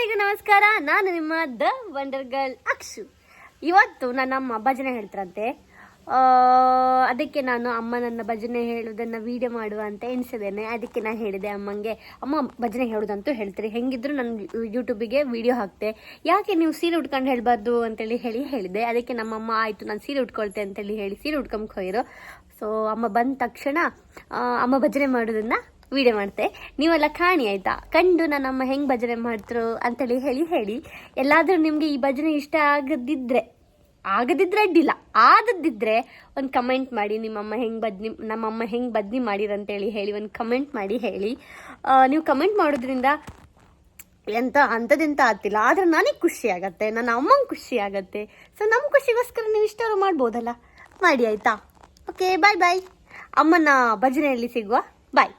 ಎಲ್ಲರಿಗೂ ನಮಸ್ಕಾರ. ನಾನು ನಿಮ್ಮ ದ ವಂಡರ್ ಗರ್ಲ್ ಅಕ್ಷು. ಇವತ್ತು ನನ್ನ ಅಮ್ಮ ಭಜನೆ ಹೇಳ್ತಾರಂತೆ. ಅದಕ್ಕೆ ನಾನು ಅಮ್ಮ ನನ್ನ ಭಜನೆ ಹೇಳುವುದನ್ನು ವೀಡಿಯೋ ಮಾಡುವ ಅಂತ ಎಣಿಸಿದ್ದೇನೆ. ಅದಕ್ಕೆ ನಾನು ಹೇಳಿದೆ, ಅಮ್ಮಂಗೆ, ಅಮ್ಮ ಭಜನೆ ಹೇಳೋದಂತೂ ಹೇಳ್ತೀರಿ. ಹೆಂಗಿದ್ರು ನಾನು ಯೂಟ್ಯೂಬಿಗೆ ವೀಡಿಯೋ ಹಾಕ್ತೆ. ಯಾಕೆ ನೀವು ಸೀರೆ ಉಟ್ಕೊಂಡು ಹೇಳ್ಬಾರ್ದು? ಅಂತೇಳಿ ಹೇಳಿ ಹೇಳಿದೆ. ಅದಕ್ಕೆ ನಮ್ಮಮ್ಮ ಆಯಿತು, ನಾನು ಸೀರೆ ಉಟ್ಕೊಳ್ತೆ ಅಂತೇಳಿ ಹೇಳಿ ಸೀರೆ ಉಟ್ಕೊಂಡ್ ಹೋಗಿರೋ ಸೊ ಅಮ್ಮ ಬಂದ ತಕ್ಷಣ ಅಮ್ಮ ಭಜನೆ ಮಾಡೋದನ್ನ ವಿಡಿಯೋ ಮಾಡ್ತೆ. ನೀವೆಲ್ಲ ಕಾಣಿ ಆಯ್ತಾ? ಕಂಡು ನಮ್ಮ ಹೆಂಗ್ ಭಜನೆ ಮಾಡ್ತರು ಅಂತೇಳಿ ಹೇಳಿ ಹೇಳಿ. ಎಲ್ಲಾದರೂ ನಿಮಗೆ ಈ ಭಜನೆ ಇಷ್ಟ ಆಗದಿದ್ರೆ ಆಗದಿದ್ರೆ ಅಡ್ಡಿಲ್ಲ. ಆದದ್ದಿದ್ರೆ ಒಂದು ಕಮೆಂಟ್ ಮಾಡಿ. ನಿಮ್ಮಮ್ಮ ಹೆಂಗ್ ಬದ್ನಿ ನಮ್ಮಮ್ಮ ಹೆಂಗ್ ಬದ್ನಿ ಮಾಡಿರಂತೇಳಿ ಹೇಳಿ ಒಂದು ಕಮೆಂಟ್ ಮಾಡಿ ಹೇಳಿ. ನೀವು ಕಮೆಂಟ್ ಮಾಡೋದ್ರಿಂದ ಎಂತ ಅಂಥದ್ದೆಂತ ಆಗ್ತಿಲ್ಲ. ಆದ್ರೆ ನನಗೆ ಖುಷಿ ಆಗತ್ತೆ. ನನ್ನ ಅಮ್ಮಂಗೆ ಖುಷಿ ಆಗತ್ತೆ. ಸೊ ನಮ್ಮ ಖುಷಿಗೋಸ್ಕರ ನೀವು ಇಷ್ಟಾರು ಮಾಡ್ಬೋದಲ್ಲ? ಮಾಡಿ ಆಯಿತಾ? ಓಕೆ ಬಾಯ್ ಬಾಯ್ ಅಮ್ಮನ ಭಜನೆಯಲ್ಲಿ ಸಿಗುವ ಬಾಯ್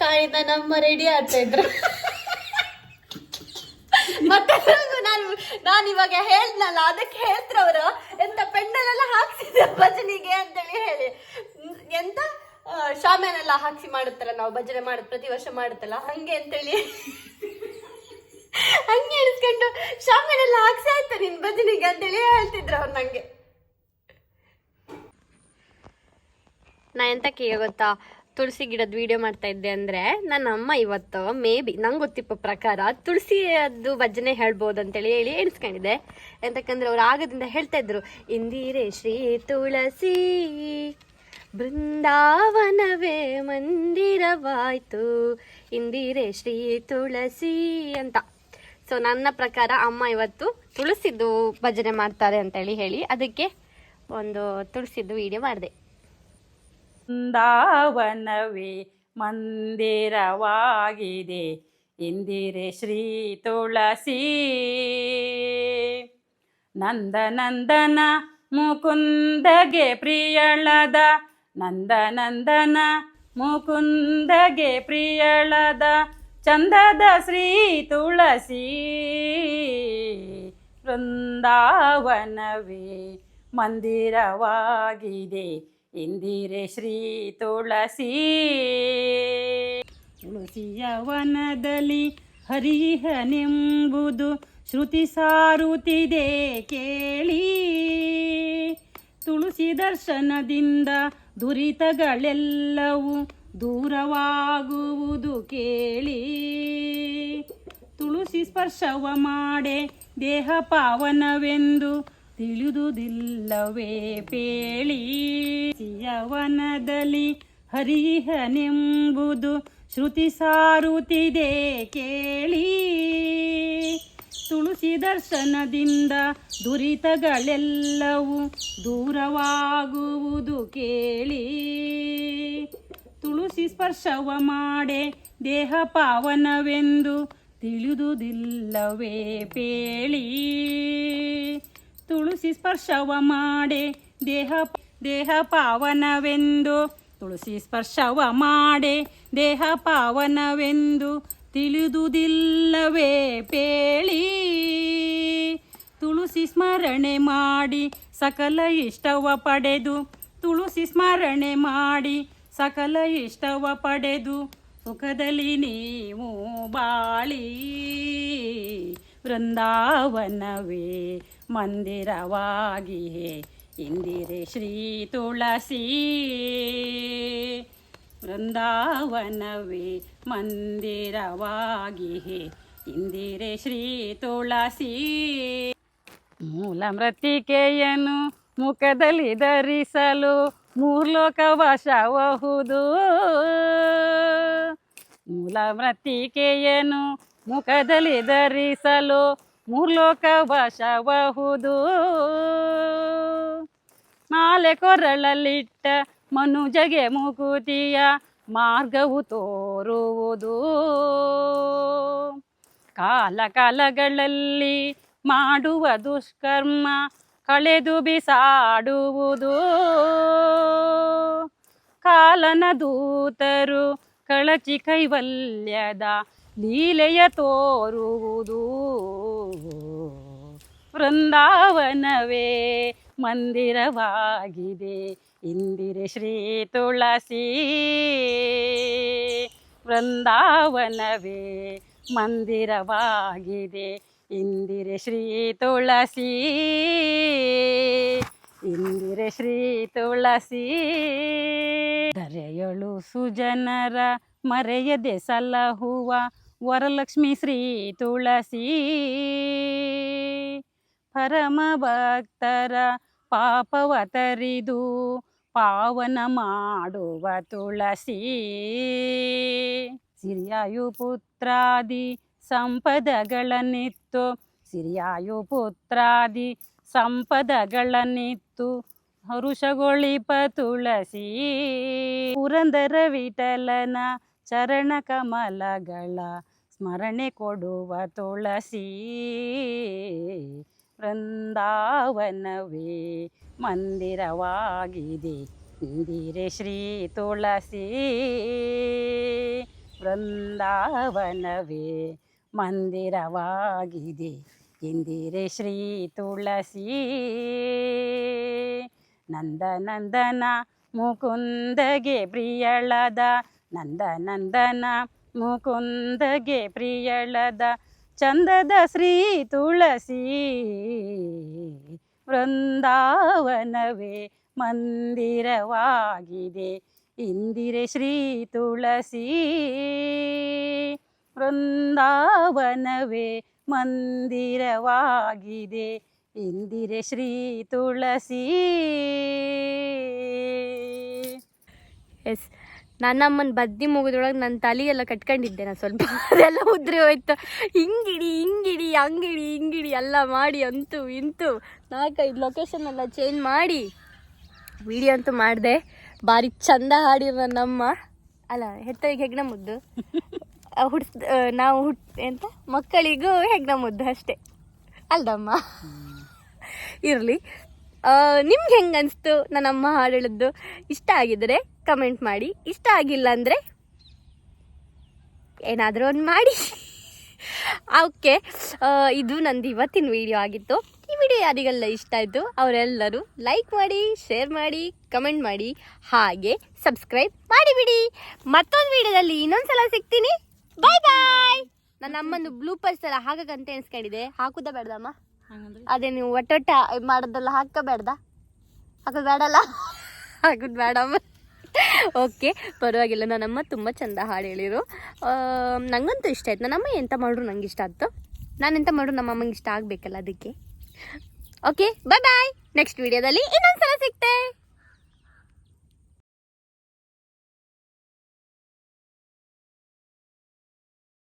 ಕಾಯ್ದ ನಮ್ಮ ರೆಡಿ ಆಗ್ತಾ ಇದ್ರು. ಮತ್ತೆ ನಾನು ನಾನು ಇವಾಗ ಹೇಳ್ದಲ್ಲ ಅದಕ್ಕೆ ಅವರು ಎಂತ ಪೆಂಡಲೆಲ್ಲ ಹಾಕ್ಸಿದ್ರು ಭಜನಿಗೆ ಅಂತೇಳಿ ಹೇಳಿ. ಎಂತ? ಆ, ಶಾಮಿಯಾನೆಲ್ಲ ಹಾಕ್ಸಿ ಮಾಡುತ್ತಲ್ಲ ನಾವು ಭಜನೆ ಮಾಡೋದು ಪ್ರತಿ ವರ್ಷ ಮಾಡುತ್ತಲ್ಲ ಹಂಗೆ ಅಂತೇಳಿ. ಹಂಗೆ ಎಣಿಸ್ಕೊಂಡು ಶಾಮಿಯಾನೆಲ್ಲ ಹಾಕ್ಸಿ ಆಯ್ತು ನಿನ್ ಭಜನಿಗೆ ಅಂತೇಳಿ ಹೇಳ್ತಿದ್ರು ಅವ್ರು ನಂಗೆ. ನಾ ಎಂತಕ್ಕೆ ಗೊತ್ತಾ? ತುಳಸಿ ಗಿಡದ ವಿಡಿಯೋ ಮಾಡ್ತಾ ಇದ್ದೆ ಅಂದ್ರೆ ನನ್ನ ಅಮ್ಮ ಇವತ್ತು ಮೇ ಬಿ ನಂಗೆ ಗೊತ್ತಿಪ್ಪ ಪ್ರಕಾರ ತುಳಸಿಯದ್ದು ಭಜನೆ ಹೇಳ್ಬೋದು ಅಂತೇಳಿ ಹೇಳಿ ಎಣಿಸ್ಕೊಂಡಿದ್ದೆ. ಎಂತಕ್ಕಂದ್ರೆ ಅವ್ರು ಆಗದಿಂದ ಹೇಳ್ತಾ ಇದ್ರು, ಇಂದಿರೇ ಶ್ರೀ ತುಳಸಿ, ಬೃಂದಾವನವೇ ಮಂದಿರವಾಯ್ತು, ಇಂದಿರೇ ಶ್ರೀ ತುಳಸಿ ಅಂತ. ಸೊ ನನ್ನ ಪ್ರಕಾರ ಅಮ್ಮ ಇವತ್ತು ತುಳಸಿದ್ದು ಭಜನೆ ಮಾಡ್ತಾರೆ ಅಂತೇಳಿ ಹೇಳಿ, ಅದಕ್ಕೆ ಒಂದು ತುಳಸಿದ್ದು ವಿಡಿಯೋ ಮಾಡಿದೆ. ಬೃಂದಾವನವೇ ಮಂದಿರವಾಗಿದೆ. ಇಂದಿರೆ ಶ್ರೀ ತುಳಸಿ. ನಂದನಂದನ ಮುಕುಂದಗೆ ಪ್ರಿಯಳದ, ನಂದನಂದನ ಮುಕುಂದಗೆ ಪ್ರಿಯಳದ, ಚಂದದ ಶ್ರೀ ತುಳಸಿ. ವೃಂದಾವನವೇ ಮಂದಿರವಾಗಿದೆ. ಇಂದಿರೆ ಶ್ರೀ ತುಳಸಿ. ತುಳಸಿಯ ವನದಲ್ಲಿ ಹರಿಹನೆಂಬುದು ಶ್ರುತಿ ಸಾರುತ್ತಿದೆ ಕೇಳಿ. ತುಳಸಿ ದರ್ಶನದಿಂದ ದುರಿತಗಳೆಲ್ಲವೂ ದೂರವಾಗುವುದು ಕೇಳಿ. ತುಳಸಿ ಸ್ಪರ್ಶವ ಮಾಡೆ ದೇಹ ಪಾವನವೆಂದು ತಿಳಿದುದಿಲ್ಲವೇ ಪೇಳಿ? ಯವನದಲ್ಲಿ ಹರಿಹನೆಂಬುದು ಶ್ರುತಿ ಸಾರುತ್ತಿದೆ ಕೇಳಿ? ತುಳಸಿ ದರ್ಶನದಿಂದ ದುರಿತಗಳೆಲ್ಲವೂ ದೂರವಾಗುವುದು ಕೇಳಿ? ತುಳಸಿ ಸ್ಪರ್ಶವ ಮಾಡೆ ದೇಹ ಪಾವನವೆಂದು ತಿಳಿದುದಿಲ್ಲವೇ ಪೇಳಿ? ತುಳಸಿ ಸ್ಪರ್ಶವ ಮಾಡೆ ದೇಹ ದೇಹ ಪಾವನವೆಂದು. ತುಳಸಿ ಸ್ಪರ್ಶವ ಮಾಡೆ ದೇಹ ಪಾವನವೆಂದು ತಿಳಿದುದಿಲ್ಲವೇ ಪೇಳಿ. ತುಳಸಿ ಸ್ಮರಣೆ ಮಾಡಿ ಸಕಲ ಇಷ್ಟವ ಪಡೆದು, ತುಳಸಿ ಸ್ಮರಣೆ ಮಾಡಿ ಸಕಲ ಇಷ್ಟವ ಪಡೆದು, ಸುಖದಲ್ಲಿ ನೀವು ಬಾಳಿ. ವೃಂದಾವನವೇ ಮಂದಿರವಾಗಿಯೇ. ಇಂದಿರೆ ಶ್ರೀ ತುಳಸಿ. ವೃಂದಾವನವೇ ಮಂದಿರವಾಗಿಯೇ. ಇಂದಿರೆ ಶ್ರೀ ತುಳಸಿ. ಮೂಲ ಮೃತ್ತಿಕೆಯನ್ನು ಮುಖದಲ್ಲಿ ಧರಿಸಲು ಮೂರ್ಲೋಕ ವಶಬಹುದು ಮೂಲ ಮೃತ್ತಿಕೆಯನ್ನು ಮುಖದಲ್ಲಿ ಧರಿಸಲು ಮೂರ್ಲೋಕ ವಶಬಹುದು ಮಾಲೆ ಕೊರಳಲ್ಲಿಟ್ಟ ಮನುಜಗೆ ಮುಕುತಿಯ ಮಾರ್ಗವು ತೋರುವುದು. ಕಾಲ ಕಾಲಗಳಲ್ಲಿ ಮಾಡುವ ದುಷ್ಕರ್ಮ ಕಳೆದು ಬಿಸಾಡುವುದು. ಕಾಲನ ದೂತರು ಕಳಚಿ ಕೈವಲ್ಯದ ಲೀಲೆಯ ತೋರುವುದು. ವೃಂದಾವನವೇ ಮಂದಿರವಾಗಿದೆ. ಇಂದಿರೆ ಶ್ರೀ ತುಳಸಿ. ವೃಂದಾವನವೇ ಮಂದಿರವಾಗಿದೆ. ಇಂದಿರೆ ಶ್ರೀ ತುಳಸಿ. ಇಂದಿರೆ ಶ್ರೀ ತುಳಸಿ. ಧರೆಯಳು ಸುಜನರ ಮರೆಯದೆ ಸಲಹುವ ವರಲಕ್ಷ್ಮಿ ಶ್ರೀ ತುಳಸಿ. ಪರಮ ಭಕ್ತರ ಪಾಪವ ತರಿದು ಪಾವನ ಮಾಡುವ ತುಳಸಿ. ಸಿರಿಯಾಯು ಪುತ್ರಾದಿ ಸಂಪದಗಳನ್ನಿತ್ತು, ಸಿರಿಯಾಯು ಪುತ್ರಾದಿ ಸಂಪದಗಳನ್ನಿತ್ತು. ಹರುಷಗೊಳಿಪ ತುಳಸಿ, ಪುರಂದರ ವಿಠಲನ ಚರಣ ಕಮಲಗಳ ಸ್ಮರಣೆ ಕೊಡುವ ತುಳಸಿ. ವೃಂದಾವನವೇ ಮಂದಿರವಾಗಿದೆ ಇಂದಿರೆ ಶ್ರೀ ತುಳಸಿ. ವೃಂದಾವನವೇ ಮಂದಿರವಾಗಿದೆ ಇಂದಿರೆ ಶ್ರೀ ತುಳಸಿ. ನಂದನಂದನ ಮುಕುಂದಗೆ ಪ್ರಿಯಳದ, ನಂದನಂದನ ಮುಕುಂದಗೆ ಪ್ರಿಯಳದ, ಚಂದದ ಶ್ರೀ ತುಳಸಿ. ವೃಂದಾವನವೇ ಮಂದಿರವಾಗಿದೆ, ಇಂದಿರೆ ಶ್ರೀ ತುಳಸಿ. ವೃಂದಾವನವೇ ಮಂದಿರವಾಗಿದೆ. ಇಂದಿರೆ ಶ್ರೀ ತುಳಸಿ. ಎಸ್ ನನ್ನಮ್ಮನ ಬದ್ದಿ ಮುಗಿದೊಳಗೆ ನನ್ನ ತಲೆಯೆಲ್ಲ ಕಟ್ಕೊಂಡಿದ್ದೆ. ನಾನು ಸ್ವಲ್ಪ ಅದೆಲ್ಲ ಉದ್ರಿ ಹೋಯ್ತು. ಹಿಂಗಿಡಿ ಹಿಂಗಿಡಿ ಹಂಗಿಡಿ ಹಿಂಗಿಡಿ ಎಲ್ಲ ಮಾಡಿ ಅಂತೂ ಇಂತು ನಾಲ್ಕೈದು ಲೊಕೇಶನ್ ಎಲ್ಲ ಚೇಂಜ್ ಮಾಡಿ ವಿಡಿಯೋ ಅಂತೂ ಮಾಡಿದೆ. ಭಾರಿ ಚಂದ ಹಾಡಿರು ನನ್ನಮ್ಮ ಅಲ್ಲ ಹೆತ್ತರಿಗೆ ಹೆಗ್ಣ ಮುದ್ದು. ಹುಡ್ಸ್ ನಾವು ಹುಟ್ ಎಂತ? ಮಕ್ಕಳಿಗೂ ಹೆಗ್ನ ಮುದ್ದು ಅಷ್ಟೇ. ಅಲ್ದಮ್ಮ? ಇರಲಿ. ನಿಮ್ಗೆ ಹೆಂಗೆ ಅನಿಸ್ತು? ನನ್ನಮ್ಮ ಹಾಡು ಹೇಳಿದ್ದು ಇಷ್ಟ ಆಗಿದ್ರೆ ಕಮೆಂಟ್ ಮಾಡಿ. ಇಷ್ಟ ಆಗಿಲ್ಲ ಅಂದರೆ ಏನಾದರೂ ಒಂದು ಮಾಡಿ. ಓಕೆ. ಇದು ನಂದು ಇವತ್ತಿನ ವಿಡಿಯೋ ಆಗಿತ್ತು. ಈ ವಿಡಿಯೋ ಯಾರಿಗೆಲ್ಲ ಇಷ್ಟ ಆಯಿತು, ಅವರೆಲ್ಲರೂ ಲೈಕ್ ಮಾಡಿ, ಶೇರ್ ಮಾಡಿ, ಕಮೆಂಟ್ ಮಾಡಿ. ಹಾಗೆ ಸಬ್ಸ್ಕ್ರೈಬ್ ಮಾಡಿಬಿಡಿ ಮತ್ತೊಂದು ವಿಡಿಯೋದಲ್ಲಿ ಇನ್ನೊಂದ್ಸಲ ಸಿಗ್ತೀನಿ. ಬಾಯ್ ಬಾಯ್ ನನ್ನ ಅಮ್ಮಂದು ಬ್ಲೂಪರ್ಸ್ ಎಲ್ಲ ಹಾಕಕ್ಕಂತ ಎಣಿಸ್ಕೊಂಡಿದೆ. ಹಾಕುದ ಬೇಡ್ದಮ್ಮ ಅದೇ ನೀವು ಒಟ್ಟೊಟ್ಟೆ ಮಾಡೋದೆಲ್ಲ ಹಾಕಬೇಡ್ದ? ಹಾಕೋದು ಬೇಡಲ್ಲ ಹಾಕೋದು ಬೇಡಮ್ಮ ಓಕೆ ಪರವಾಗಿಲ್ಲ ನನ್ನಮ್ಮ ತುಂಬ ಚಂದ ಹಾಡು ಹೇಳಿರು. ನನಗಂತೂ ನಂಗಂತೂ ಇಷ್ಟ ಆಯ್ತು. ನನ್ನಮ್ಮ ಎಂತ ಮಾಡ್ರು ನಂಗೆ ಇಷ್ಟ ಆಯ್ತು. ನಾನು ಎಂತ ಮಾಡ್ರು ನಮ್ಮ ಅಮ್ಮಂಗೆ ಇಷ್ಟ ಆಗಬೇಕಲ್ಲ ಅದಕ್ಕೆ. ಓಕೆ ಬಾಯ್ ಬಾಯ್ ನೆಕ್ಸ್ಟ್ ವಿಡಿಯೋದಲ್ಲಿ ಇನ್ನೊಂದ್ಸಲ ಸಿಗ್ತೆ.